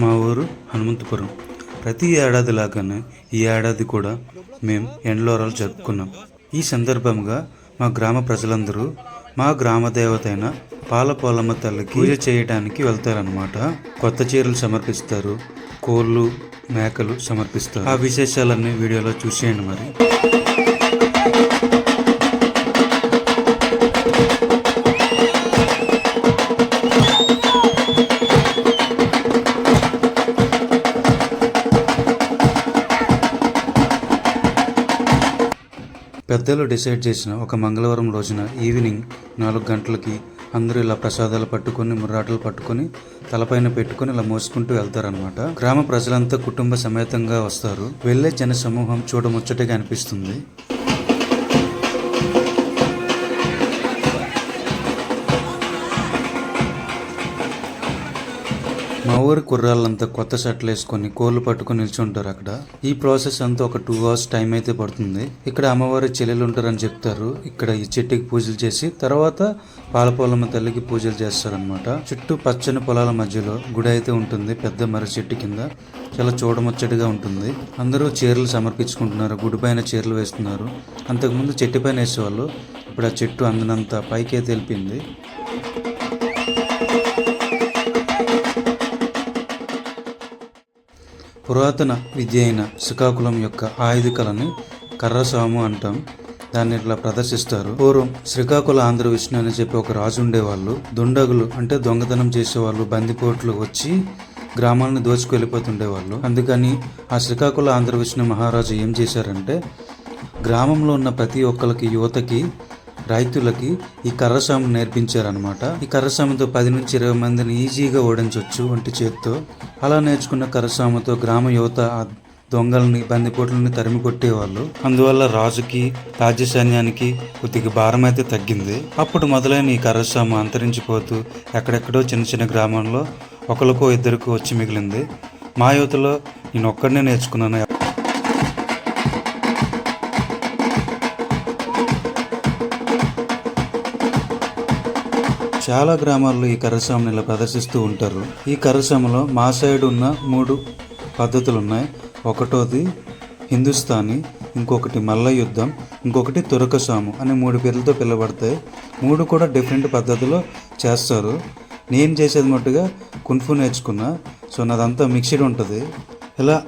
మా ఊరు హనుమంతపురం. ప్రతి ఏడాది లాగానే ఈ ఏడాది కూడా మేము ఎండ్లోరాలు జరుపుకున్నాం. ఈ సందర్భంగా మా గ్రామ ప్రజలందరూ మా గ్రామ దేవత అయిన పాలపోలమ్మ తల్లికి పూజ చేయడానికి వెళ్తారనమాట కొత్త చీరలు సమర్పిస్తారు కోళ్ళు మేకలు సమర్పిస్తారు. ఆ విశేషాలన్నీ వీడియోలో చూసేయండి మరి. పెద్దలు డిసైడ్ చేసిన ఒక మంగళవారం రోజున ఈవినింగ్ నాలుగు గంటలకి అందరూ ఇలా ప్రసాదాలు పట్టుకొని ముర్రాటలు పట్టుకొని తలపైన పెట్టుకొని ఇలా మోసుకుంటూ వెళ్తారనమాట గ్రామ ప్రజలంతా కుటుంబ సమేతంగా వస్తారు. వెళ్ళే జన సమూహం చూడముచ్చటగా అనిపిస్తుంది. మా ఊరి కుర్రాళ్ళంతా కొత్త షర్ట్లు వేసుకొని కోళ్ళు పట్టుకొని నిల్చుంటారు అక్కడ. ఈ ప్రాసెస్ అంతా ఒక టూ అవర్స్ టైం అయితే పడుతుంది. ఇక్కడ అమ్మవారి చెల్లెలు ఉంటారని చెప్తారు. ఇక్కడ ఈ చెట్టుకి పూజలు చేసి తర్వాత పాలపోలమ్మ తల్లికి పూజలు చేస్తారనమాట చుట్టూ పచ్చని పొలాల మధ్యలో గుడి అయితే ఉంటుంది. పెద్ద మర్రి చెట్టు కింద చాలా చూడముచ్చటిగా ఉంటుంది. అందరూ చీరలు సమర్పించుకుంటున్నారు. గుడి పైన చీరలు వేస్తున్నారు. అంతకుముందు చెట్టు పైన వేసేవాళ్ళు. ఇప్పుడు ఆ చెట్టు అందనంత పైకే తెలిపింది పురాతన విద్య అయిన శ్రీకాకుళం యొక్క ఆయుధ కళని కర్రసాము అంటాం. దాన్ని ఇట్లా ప్రదర్శిస్తారు. పూర్వం శ్రీకాకుళ ఆంధ్ర విష్ణు అని చెప్పి ఒక రాజు ఉండేవాళ్ళు. దుండగులు అంటే దొంగతనం చేసేవాళ్ళు బందిపోట్లు వచ్చి గ్రామాలను దోచుకెళ్ళిపోతుండేవాళ్ళు. అందుకని ఆ శ్రీకాకుళ ఆంధ్ర విష్ణు మహారాజు ఏం చేశారంటే గ్రామంలో ఉన్న ప్రతి ఒక్కరికి యువతకి రైతులకి ఈ కర్రసాము నేర్పించారనమాట ఈ కర్రసాముతో పది నుంచి ఇరవై మందిని ఈజీగా ఓడించవచ్చు ఒంటి చేత్తో. అలా నేర్చుకున్న కర్రస్వామితో గ్రామ యువత దొంగలని బందిపోట్లని తరిమి కొట్టేవాళ్ళు. అందువల్ల రాజుకి రాజ్య సైన్యానికి కొద్దిగా భారం అయితే తగ్గింది. అప్పుడు మొదలైన ఈ కర్రసాము అంతరించిపోతూ ఎక్కడెక్కడో చిన్న చిన్న గ్రామంలో ఒకరికో ఇద్దరికో వచ్చి మిగిలింది. మా యువతలో నేను ఒక్కడనే నేర్చుకున్నాను. చాలా గ్రామాల్లో ఈ కర్రస్వామిని ఇలా ప్రదర్శిస్తూ ఉంటారు. ఈ కర్రస్వామిలో మా సైడ్ ఉన్న మూడు పద్ధతులు ఉన్నాయి ఒకటోది హిందుస్థానీ ఇంకొకటి మల్ల యుద్ధం ఇంకొకటి తురకసాము అనే మూడు పేర్లతో పిలువబడతాయి. మూడు కూడా డిఫరెంట్ పద్ధతిలో చేస్తారు. నేను చేసేది మట్టుగా కున్ఫు నేర్చుకున్నా. సో నాదంతా మిక్స్డ్ ఉంటుంది. ఇలా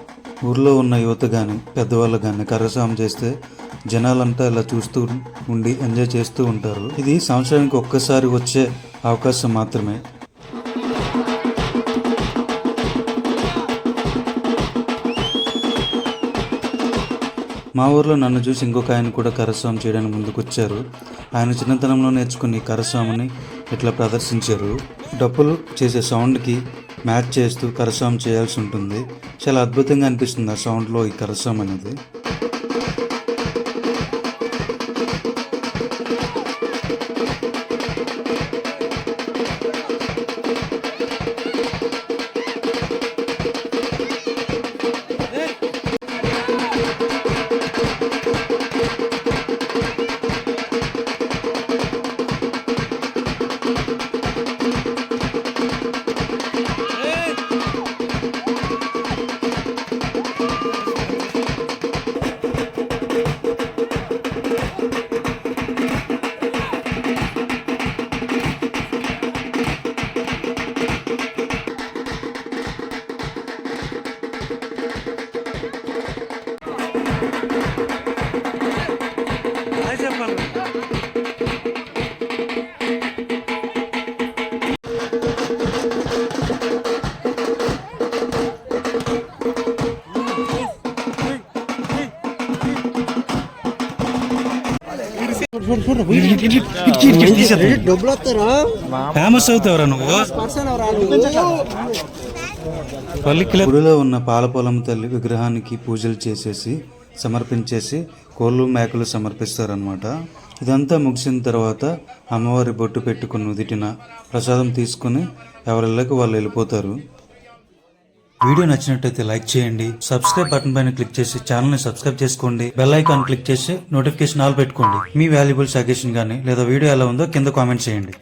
ఊర్లో ఉన్న యువత కానీ పెద్దవాళ్ళు కానీ కర్రస్వామి చేస్తే జనాలంతా ఇలా చూస్తూ ఉండి ఎంజాయ్ చేస్తూ ఉంటారు. ఇది సంవత్సరానికి ఒక్కసారి వచ్చే అవకాశం మాత్రమే. మా ఊర్లో నన్ను చూసి ఇంకొక ఆయన కూడా కరస్వామి చేయడానికి ముందుకొచ్చారు. ఆయన చిన్నతనంలో నేర్చుకుని కరస్వామిని ఇట్లా ప్రదర్శించారు. డప్పులు చేసే సౌండ్కి మ్యాచ్ చేస్తూ కరస్వామి చేయాల్సి ఉంటుంది. చాలా అద్భుతంగా అనిపిస్తుంది ఆ సౌండ్లో ఈ కరస్వామి అనేది. ఫేమస్ అవుతావరా నువ్వు. పల్లికిల గుడిలో ఉన్న పాలపొలం తల్లి విగ్రహానికి పూజలు చేసేసి సమర్పించేసి కోళ్ళు మేకలు సమర్పిస్తారనమాట ఇదంతా ముగిసిన తర్వాత అమ్మవారి బొట్టు పెట్టుకుని నుదిటిన ప్రసాదం తీసుకుని ఎవరిళ్ళకి వాళ్ళు వెళ్ళిపోతారు. వీడియో నచ్చినట్టయితే లైక్ చేయండి సబ్స్క్రైబ్ బటన్ పైన క్లిక్ చేసి ఛానల్ని సబ్స్క్రైబ్ చేసుకోండి బెల్ ఐకాన్ క్లిక్ చేసి నోటిఫికేషన్ ఆల్ పెట్టుకోండి. మీ వాల్యుబుల్ సజెషన్ కానీ లేదా వీడియో ఎలా ఉందో కింద కామెంట్ చేయండి.